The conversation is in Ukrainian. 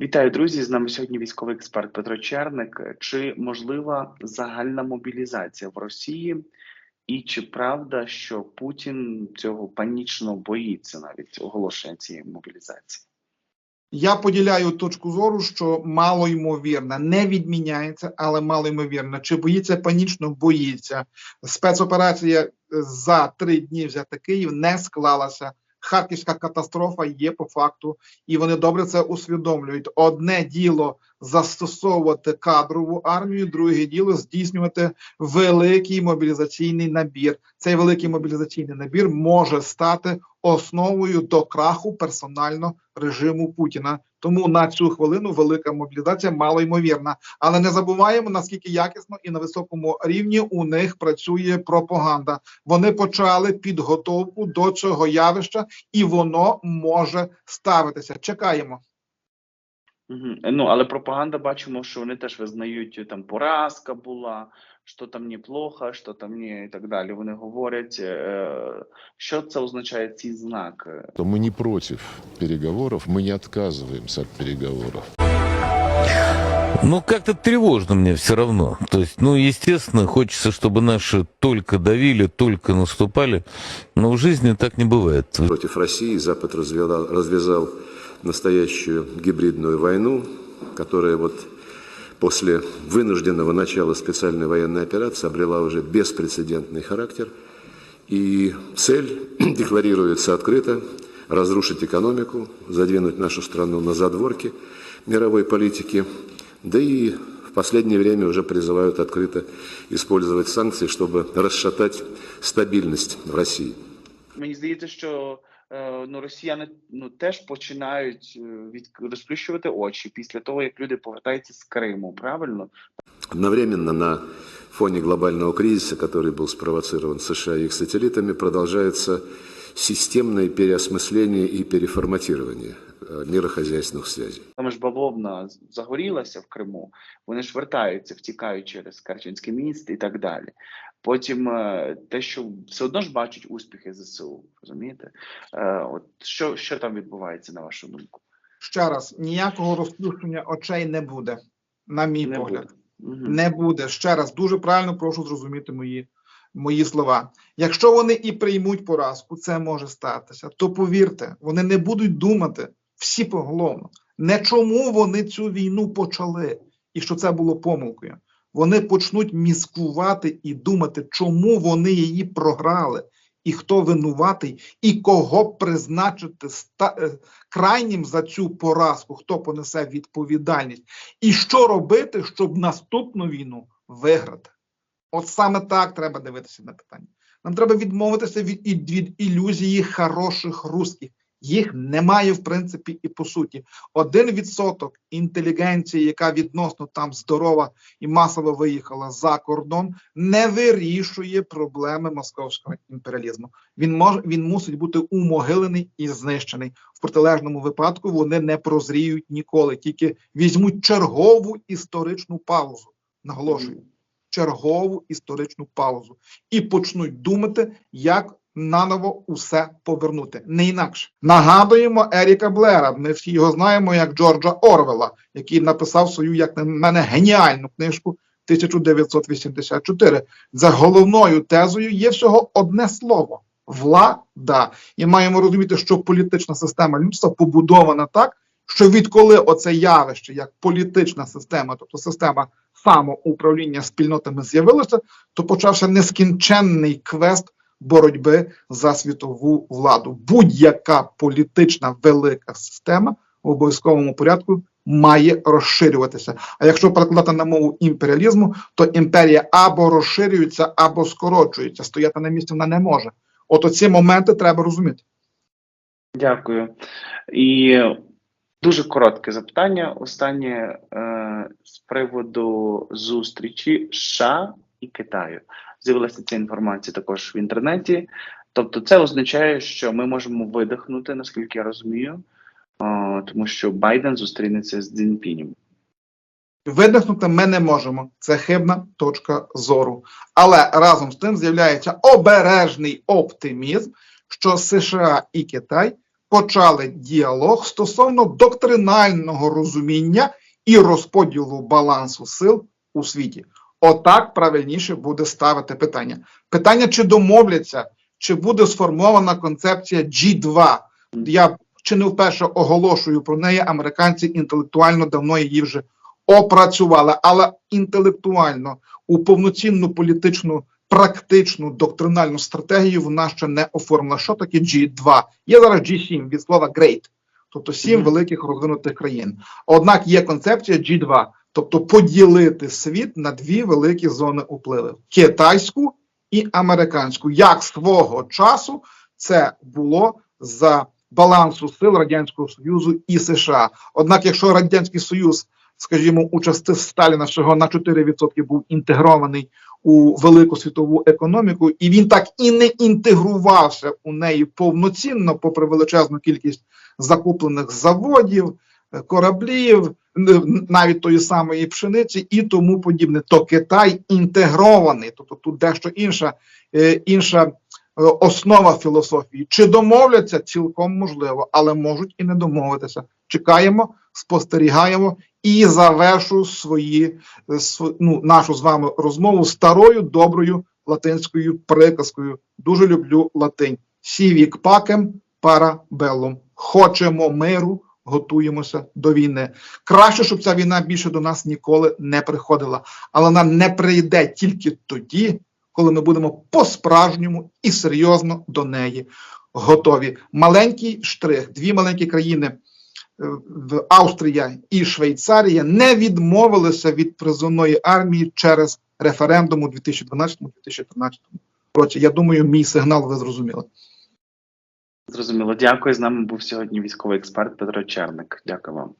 Вітаю, друзі! З нами сьогодні військовий експерт Петро Черник. Чи можлива загальна мобілізація в Росії, і чи правда, що Путін цього панічно боїться навіть оголошення цієї мобілізації? Я поділяю точку зору, що мало ймовірно, не відміняється, але мало ймовірно. Чи боїться панічно? Боїться. Спецоперація за три дні взяти Київ не склалася. Харківська катастрофа є по факту, і вони добре це усвідомлюють. Одне діло застосовувати кадрову армію, друге діло здійснювати великий мобілізаційний набір. Цей великий мобілізаційний набір може стати основою до краху персонально режиму Путіна. Тому на цю хвилину велика мобілізація мало ймовірна. Але не забуваємо наскільки якісно і на високому рівні у них працює пропаганда. Вони почали підготовку до цього явища, і воно може ставитися. Чекаємо. Угу. Ну але пропаганда бачимо, що вони теж визнають там поразка була, що там неплохо, що там не і так далі. Вони говорять, е, що це означає ці знаки. то мы не против переговоров, мы не отказываемся от переговоров. Ну, как-то тревожно мне все равно. То есть, ну, естественно, хочется, чтобы наши только давили, только наступали, но в жизни так не бывает. Против России Запад развязал, развязал настоящую гибридную войну, которая вот после вынужденного начала специальной военной операции обрела уже беспрецедентный характер. И цель декларируется открыто – разрушить экономику, задвинуть нашу страну на задворки мировой политики, да и в последнее время уже призывают открыто использовать санкции, чтобы расшатать стабильность в России. Мені здається, що е, ну росіяни ну теж починають е, від розплющувати очі після того, як люди повертаються з Криму. Правильно? Одновременно на фоне глобального кризиса, который был спровоцирован США и их сателлитами, продолжается системное переосмысление и переформатирование э, мирохозяйственных связей. Там ж бавовна загорілася в Криму. Вони ж вертаються, втікають через Керченське міст і так далі. Потім е, те, що все одно ж бачать успіхи ЗСУ, розумієте? Е, От що, що там відбувається на вашу думку? Ще раз ніякого розплющення очей не буде, на мій Не погляд. буде. Не буде. Ще раз дуже правильно прошу зрозуміти мої, мої слова. Якщо вони і приймуть поразку, це може статися. То повірте, вони не будуть думати всі поголовно. Не чому вони цю війну почали, і що це було помилкою. Вони почнуть міскувати і думати, чому вони її програли, і хто винуватий, і кого призначити ста, е, крайнім за цю поразку, хто понесе відповідальність. І що робити, щоб наступну війну виграти? От саме так треба дивитися на питання. Нам треба відмовитися від, від ілюзії хороших русських. Їх немає, в принципі, і по суті. Один відсоток інтелігенції, яка відносно там здорова і масово виїхала за кордон, не вирішує проблеми московського імперіалізму. Він може він мусить бути умогилений і знищений. В протилежному випадку вони не прозріють ніколи, тільки візьмуть чергову історичну паузу. Наголошую, чергову історичну паузу і почнуть думати, як наново усе повернути. Не інакше нагадуємо Еріка Блера. Ми всі його знаємо як Джорджа Орвела, який написав свою, як на мене, геніальну книжку 1984. За головною тезою є всього одне слово влада. І маємо розуміти, що політична система людства побудована так, що відколи оце явище як політична система, тобто система самоуправління спільнотами з'явилося, то почався нескінченний квест боротьби за світову владу. Будь-яка політична велика система в обов'язковому порядку має розширюватися. А якщо перекладати на мову імперіалізму, то імперія або розширюється, або скорочується. Стояти на місці вона не може. От оці моменти треба розуміти. Дякую. І дуже коротке запитання. Останнє е, з приводу зустрічі США і Китаю. З'явилася ця інформація також в інтернеті. Тобто, це означає, що ми можемо видихнути, наскільки я розумію, тому що Байден зустрінеться з Цзіньпінем. Видихнути ми не можемо. Це хибна точка зору. Але разом з тим з'являється обережний оптимізм, що США і Китай почали діалог стосовно доктринального розуміння і розподілу балансу сил у світі. Отак правильніше буде ставити питання. Питання, чи домовляться, чи буде сформована концепція G2. Я чи не вперше оголошую про неї. Американці інтелектуально давно її вже опрацювали, але інтелектуально у повноцінну політичну, практичну доктринальну стратегію вона ще не оформила. Що таке G2? Є зараз G7 від слова great, тобто сім великих розвинутих країн. Однак є концепція G2, тобто поділити світ на дві великі зони впливу: китайську і американську. Як свого часу це було за балансу сил Радянського Союзу і США. Однак, якщо Радянський Союз, скажімо, у части Сталіна всього на 4% був інтегрований у велику світову економіку, і він так і не інтегрувався у неї повноцінно, попри величезну кількість закуплених заводів, кораблів, навіть тої самої пшениці і тому подібне. То Китай інтегрований, тобто тут дещо інша, е, інша е, основа філософії. Чи домовляться цілком можливо, але можуть і не домовитися. Чекаємо, спостерігаємо і завершу свої е, ну, нашу з вами розмову старою доброю латинською приказкою. Дуже люблю латинь. Сівік пакем пара беллум. Хочемо миру, готуємося до війни. Краще, щоб ця війна більше до нас ніколи не приходила, але вона не прийде тільки тоді, коли ми будемо по-справжньому і серйозно до неї готові. Маленький штрих, дві маленькі країни е, в Австрія і Швейцарія не відмовилися від призовної армії через референдум у 2012-2013 році. Я думаю, мій сигнал ви зрозуміли. Зрозуміло. Дякую. З нами був сьогодні військовий експерт Петро Черник. Дякую вам.